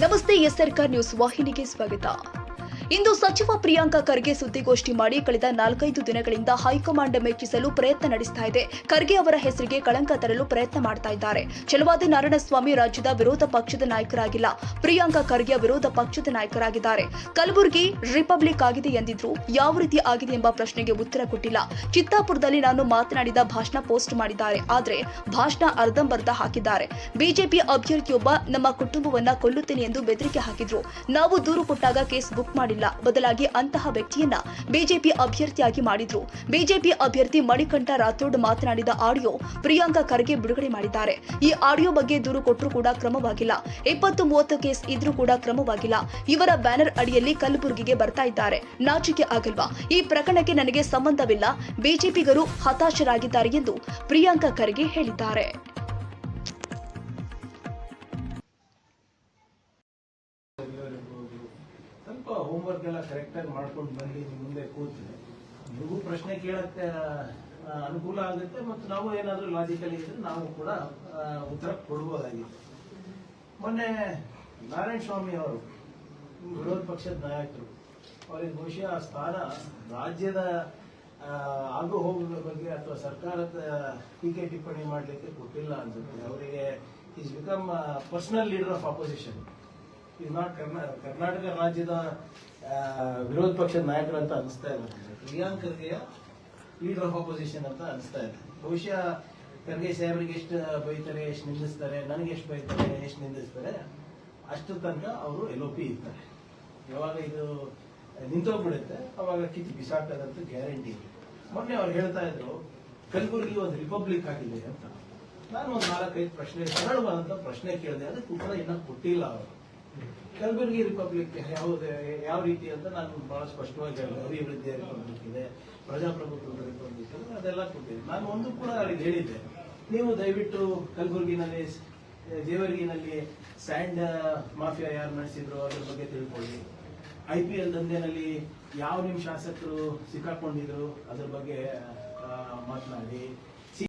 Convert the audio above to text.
ನಮಸ್ತೆ ಎಸ್ಆರ್ಕಾರ್ ನ್ಯೂಸ್ ವಾಹಿನಿಗೆ ಸ್ವಾಗತ. ಇಂದು ಸಚಿವ ಪ್ರಿಯಾಂಕಾ ಖರ್ಗೆ ಸುದ್ದಿಗೋಷ್ಠಿ ಮಾಡಿ ಕಳೆದ ನಾಲ್ಕೈದು ದಿನಗಳಿಂದ ಹೈಕಮಾಂಡ್ ಮೆಚ್ಚಿಸಲು ಪ್ರಯತ್ನ ನಡೆಸ್ತಾ ಇದೆ. ಖರ್ಗೆ ಅವರ ಹೆಸರಿಗೆ ಕಳಂಕ ತರಲು ಪ್ರಯತ್ನ ಮಾಡ್ತಾ ಇದ್ದಾರೆ. ಛಲವಾದಿ ನಾರಾಯಣಸ್ವಾಮಿ ರಾಜ್ಯದ ವಿರೋಧ ಪಕ್ಷದ ನಾಯಕರಾಗಿಲ್ಲ. ಪ್ರಿಯಾಂಕಾ ಖರ್ಗೆ ವಿರೋಧ ಪಕ್ಷದ ನಾಯಕರಾಗಿದ್ದಾರೆ. ಕಲಬುರಗಿ ರಿಪಬ್ಲಿಕ್ ಆಗಿದೆ ಎಂದಿದ್ರು ಯಾವ ರೀತಿ ಆಗಿದೆ ಎಂಬ ಪ್ರಶ್ನೆಗೆ ಉತ್ತರ ಕೊಟ್ಟಿಲ್ಲ. ಚಿತ್ತಾಪುರದಲ್ಲಿ ನಾನು ಮಾತನಾಡಿದ ಭಾಷಣ ಪೋಸ್ಟ್ ಮಾಡಿದ್ದಾರೆ. ಆದರೆ ಭಾಷಣ ಅರ್ಧಂಬರ್ಧ ಹಾಕಿದ್ದಾರೆ. ಬಿಜೆಪಿ ಅಭ್ಯರ್ಥಿಯೊಬ್ಬ ನಮ್ಮ ಕುಟುಂಬವನ್ನ ಕೊಲ್ಲುತ್ತೇನೆ ಎಂದು ಬೆದರಿಕೆ ಹಾಕಿದ್ರು. ನಾವು ದೂರು ಕೊಟ್ಟಾಗ ಕೇಸ್ ಬುಕ್ ಮಾಡಿಲ್ಲ ಬದಲಾಗಿ ಅಂತಹ ವ್ಯಕ್ತಿಯನ್ನ ಬಿಜೆಪಿ ಅಭ್ಯರ್ಥಿಯಾಗಿ ಮಾಡಿದ್ರು. ಬಿಜೆಪಿ ಅಭ್ಯರ್ಥಿ ಮಣಿಕಂಠ ರಾಥೋಡ್ ಮಾತನಾಡಿದ ಆಡಿಯೋ ಪ್ರಿಯಾಂಕಾ ಖರ್ಗೆ ಬಿಡುಗಡೆ ಮಾಡಿದ್ದಾರೆ. ಈ ಆಡಿಯೋ ಬಗ್ಗೆ ದೂರು ಕೊಟ್ಟರೂ ಕೂಡ ಕ್ರಮವಾಗಿಲ್ಲ. ಇಪ್ಪತ್ತು ಮೂವತ್ತು ಕೇಸ್ ಇದ್ರೂ ಕೂಡ ಕ್ರಮವಾಗಿಲ್ಲ. ಇವರ ಬ್ಯಾನರ್ ಅಡಿಯಲ್ಲಿ ಕಲಬುರಗಿಗೆ ಬರ್ತಾ ಇದ್ದಾರೆ. ನಾಚಿಕೆ ಆಗಲ್ವಾ? ಈ ಪ್ರಕರಣಕ್ಕೆ ನನಗೆ ಸಂಬಂಧವಿಲ್ಲ. ಬಿಜೆಪಿಗರು ಹತಾಶರಾಗಿದ್ದಾರೆ ಎಂದು ಪ್ರಿಯಾಂಕಾ ಖರ್ಗೆ ಹೇಳಿದ್ದಾರೆ. ಸ್ವಲ್ಪ ಹೋಮ್ವರ್ಕ್ ಎಲ್ಲ ಕರೆಕ್ಟಾಗಿ ಮಾಡ್ಕೊಂಡು ಬಂದು ನಿಮ್ ಮುಂದೆ ಕೂತ್ರೆ. ನಿಮಗೂ ಪ್ರಶ್ನೆ ಕೇಳಕ್ಕೆ ಅನುಕೂಲ ಆಗುತ್ತೆ ಮತ್ತು ನಾವು ಏನಾದರೂ ಲಾಜಿಕಲ್ ಇದ್ರೆ ನಾವು ಕೂಡ ಉತ್ತರ ಕೊಡ್ಬೋದಾಗಿತ್ತು ಮೊನ್ನೆ ನಾರಾಯಣ ಸ್ವಾಮಿ ಅವರು, ವಿರೋಧ ಪಕ್ಷದ ನಾಯಕರು, ಅವರಿಗೆ ಬಹುಶಃ ಆ ಸ್ಥಾನ ರಾಜ್ಯದ ಆಗು ಹೋಗುವ ಬಗ್ಗೆ ಅಥವಾ ಸರ್ಕಾರದ ಟೀಕೆ ಟಿಪ್ಪಣಿ ಮಾಡಲಿಕ್ಕೆ ಕೊಟ್ಟಿಲ್ಲ ಅನ್ಸುತ್ತೆ. ಅವರಿಗೆ is become personal leader of opposition ಇದು ನಾಟ್ ಕರ್ನಾಟಕ ರಾಜ್ಯದ ವಿರೋಧ ಪಕ್ಷದ ನಾಯಕರು ಅಂತ ಅನಿಸ್ತಾ ಇಲ್ಲ. ಪ್ರಿಯಾಂಕ್ ಖರ್ಗೆಯ ಲೀಡರ್ ಆಫ್ ಅಪೋಸಿಷನ್ ಅಂತ ಅನಿಸ್ತಾ ಇದೆ. ಬಹುಶಃ ಖರ್ಗೆ ಸಾಹೇಬ್ರಿಗೆ ಎಷ್ಟು ಬೈತಾರೆ, ಎಷ್ಟು ನಿಂದಿಸ್ತಾರೆ, ನನಗೆ ಎಷ್ಟು ಬೈತಾರೆ, ಎಷ್ಟು ನಿಂದಿಸ್ತಾರೆ, ಅಷ್ಟು ತನಕ ಅವರು ಎಲ್ ಪಿ ಇರ್ತಾರೆ. ಯಾವಾಗ ಇದು ನಿಂತೋಗ್ಬಿಡುತ್ತೆ, ಅವಾಗ ಕಿತ್ತು ಬಿಸಾಕದಂತ ಗ್ಯಾರಂಟಿ ಇದೆ. ಮೊನ್ನೆ ಅವ್ರು ಹೇಳ್ತಾ ಇದ್ರು, ಕಲ್ಬುರ್ಗಿ ಒಂದು ರಿಪಬ್ಲಿಕ್ ಆಗಿದೆ ಅಂತ. ನಾನು ಒಂದು ನಾಲ್ಕೈದು ಪ್ರಶ್ನೆ ಸರಳವಾದಂತ ಪ್ರಶ್ನೆ ಕೇಳಿದೆ. ಅದಕ್ಕೆ ಉತ್ತರ ಇನ್ನೂ ಕೊಟ್ಟಿಲ್ಲ ಅವರು. ಕಲಬುರಗಿ ರಿಪಬ್ಲಿಕ್ ಯಾವುದು, ಯಾವ ರೀತಿ ಅಂತ ನಾನು ಬಹಳ ಸ್ಪಷ್ಟವಾಗಿ ಹೇಳಿ ಅಭಿವೃದ್ಧಿಯ ರಿಪಬ್ಲಿಕ್ ಇದೆ ಪ್ರಜಾಪ್ರಭುತ್ವದ ರಿಪಬ್ಲಿಕ್ ಇದೆ ಅದೆಲ್ಲ ಕೊಟ್ಟಿದೆ ನಾನು ಒಂದು ಕೂಡ ಅವ್ರಿಗೆ ಹೇಳಿದ್ದೆ. ನೀವು ದಯವಿಟ್ಟು ಕಲಬುರಗಿನಲ್ಲಿ, ಜೇವರ್ಗಿನಲ್ಲಿ ಸ್ಯಾಂಡ್, ಮಾಫಿಯಾ ಯಾರು ನಡೆಸಿದ್ರು ಅದ್ರ ಬಗ್ಗೆ ತಿಳ್ಕೊಳ್ಳಿ. ಐ ಪಿ ಎಲ್ ದಂಧೆನಲ್ಲಿ ಯಾವ ನಿಮ್ಮ ಶಾಸಕರು ಸಿಕ್ಕಾಕೊಂಡಿದ್ರು ಅದ್ರ ಬಗ್ಗೆ ಮಾತನಾಡಿ.